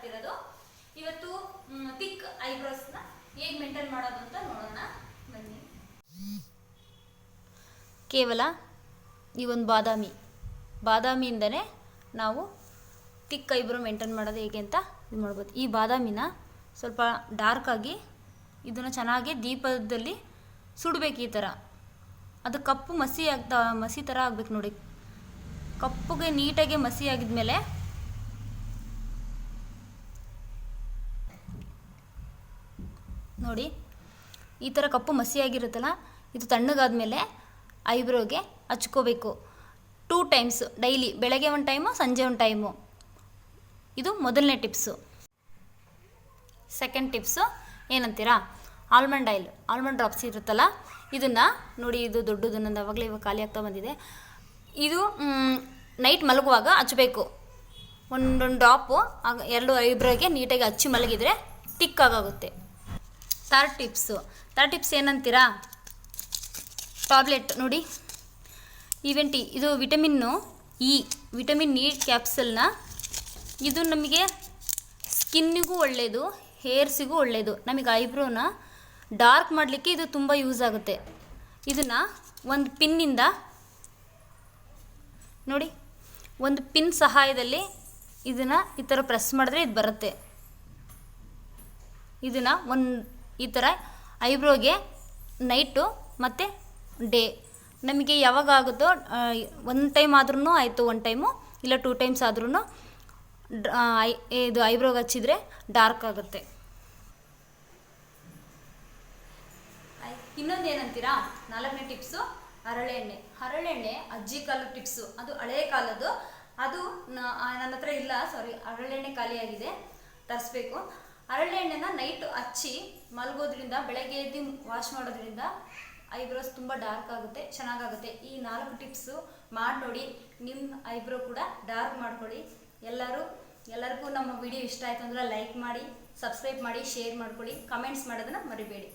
ಮಾಡ್ತಿರೋದು. ಇವತ್ತು ಥಿಕ್ ಐಬ್ರೋಸ್ನ ಹೇಗೆ ಮೇಂಟೈನ್ ಮಾಡೋದು ಅಂತ ನೋಡೋಣ. ಬನ್ನಿ. ಕೇವಲ ಈ ಒಂದು ಬಾದಾಮಿ. ಬಾದಾಮಿಯಿಂದನೇ ನಾವು ಥಿಕ್ ಐಬ್ರೋ ಮೇಂಟೈನ್ ಮಾಡೋದು ಹೇಗೆ ಅಂತ ಇದು ಮಾಡ್ಬೋದು ಈ ಬಾದಾಮಿನ ಸ್ವಲ್ಪ ಡಾರ್ಕ್ ಆಗಿ ಇದನ್ನು ಚೆನ್ನಾಗಿ ದೀಪದಲ್ಲಿ ಸುಡಬೇಕು ಈ ಥರ ಅದು ಕಪ್ಪು ಮಸಿ ಆಗ್ತಾ ಮಸಿ ಥರ ಆಗ್ಬೇಕು ನೋಡಿ. ಕಪ್ಪುಗೆ ನೀಟಾಗಿ ಮಸಿ ಆಗಿದ್ಮೇಲೆ ನೋಡಿ, ಈ ಥರ ಕಪ್ಪು ಮಸಿಯಾಗಿರುತ್ತಲ್ಲ, ಇದು ತಣ್ಣಗಾದ್ಮೇಲೆ ಐಬ್ರೋಗೆ ಹಚ್ಕೋಬೇಕು. ಟೂ ಟೈಮ್ಸ್ ಡೈಲಿ ಬೆಳಗ್ಗೆ ಒಂದು ಟೈಮು ಸಂಜೆ ಒಂದು ಟೈಮು ಇದು ಮೊದಲನೇ ಟಿಪ್ಸು ಸೆಕೆಂಡ್ ಟಿಪ್ಸು ಏನಂತೀರಾ? ಆಲ್ಮಂಡ್ ಆಯಿಲ್ ಆಲ್ಮಂಡ್ ಡ್ರಾಪ್ಸ್ ಇರುತ್ತಲ್ಲ, ಇದನ್ನು ನೋಡಿ, ಇದು ದೊಡ್ಡದು ನಂದು ಅವಾಗಲೇ ಇವಾಗ ಖಾಲಿ ಆಗ್ತಾ ಬಂದಿದೆ. ಇದು ನೈಟ್ ಮಲಗುವಾಗ ಹಚ್ಚಬೇಕು ಒಂದೊಂದು ಡ್ರಾಪು ಎರಡು ಐಬ್ರೋಗೆ ನೀಟಾಗಿ ಹಚ್ಚಿ ಮಲಗಿದರೆ ತಿಕ್ಕಾಗುತ್ತೆ ಥರ್ಡ್ ಟಿಪ್ಸು ಥರ್ಡ್ ಟಿಪ್ಸ್ ಏನಂತೀರಾ? ಟಾಬ್ಲೆಟ್ ನೋಡಿ. ಇವೆಂಟಿ ಇದು ವಿಟಮಿನ್ನು ಇ ವಿಟಮಿನ್ ಇ ಕ್ಯಾಪ್ಸಲ್ನ ಇದು ನಮಗೆ ಸ್ಕಿನ್ನಿಗೂ ಒಳ್ಳೆಯದು ಹೇರ್ಸಿಗೂ ಒಳ್ಳೆಯದು ನಮಗೆ ಐಬ್ರೋನ ಡಾರ್ಕ್ ಮಾಡಲಿಕ್ಕೆ ಇದು ತುಂಬ ಯೂಸ್ ಆಗುತ್ತೆ. ಇದನ್ನು ಒಂದು ಪಿನ್ನಿಂದ ನೋಡಿ, ಒಂದು ಪಿನ್ ಸಹಾಯದಲ್ಲಿ ಇದನ್ನು ಈ ಥರ ಪ್ರೆಸ್ ಮಾಡಿದ್ರೆ ಇದು ಬರುತ್ತೆ. ಇದನ್ನು ಒಂದು ಈ ಥರ ಐಬ್ರೋಗೆ ನೈಟು ಮತ್ತು ಡೇ. ನಮಗೆ ಯಾವಾಗ ಆಗುತ್ತೋ ಒಂದು ಟೈಮ್ ಆದ್ರೂ ಆಯಿತು ಒನ್ ಟೈಮು, ಇಲ್ಲ ಟೂ ಟೈಮ್ಸ್ ಆದ್ರೂ ಇದು ಐಬ್ರೋಗೆ ಹಚ್ಚಿದ್ರೆ ಡಾರ್ಕ್ ಆಗುತ್ತೆ. ಇನ್ನೊಂದು ಏನಂತೀರಾ ನಾಲ್ಕನೇ ಟಿಪ್ಸು, ಹರಳೆಣ್ಣೆ. ಹರಳೆಣ್ಣೆ ಅಜ್ಜಿ ಕಾಲದ ಟಿಪ್ಸು. ಅದು ಹಳೆ ಕಾಲದ್ದು ಅದು ನನ್ನ ಹತ್ರ ಇಲ್ಲ ಸಾರಿ ಹರಳೆಣ್ಣೆ ಖಾಲಿಯಾಗಿದೆ. ತರಿಸ್ಬೇಕು. ಹರಳೆಣ್ಣೆನ ನೈಟ್ ಹಚ್ಚಿ ಮಲಗೋದ್ರಿಂದ, ಬೆಳಗ್ಗೆ ಎದ್ದು ವಾಶ್ ಮಾಡೋದ್ರಿಂದ ಐಬ್ರೋಸ್ ತುಂಬ ಡಾರ್ಕ್ ಆಗುತ್ತೆ, ಚೆನ್ನಾಗಾಗುತ್ತೆ. ಈ ನಾಲ್ಕು ಟಿಪ್ಸು ಮಾಡಿ ನೋಡಿ ನಿಮ್ಮ ಐಬ್ರೋ ಕೂಡ ಡಾರ್ಕ್ ಮಾಡ್ಕೊಳ್ಳಿ. ಎಲ್ಲರೂ, ಎಲ್ಲರಿಗೂ ನಮ್ಮ ವಿಡಿಯೋ ಇಷ್ಟ ಆಯ್ತು ಅಂದ್ರೆ ಲೈಕ್ ಮಾಡಿ ಸಬ್ಸ್ಕ್ರೈಬ್ ಮಾಡಿ ಶೇರ್ ಮಾಡ್ಕೊಳ್ಳಿ. ಕಮೆಂಟ್ಸ್ ಮಾಡೋದನ್ನ ಮರಿಬೇಡಿ.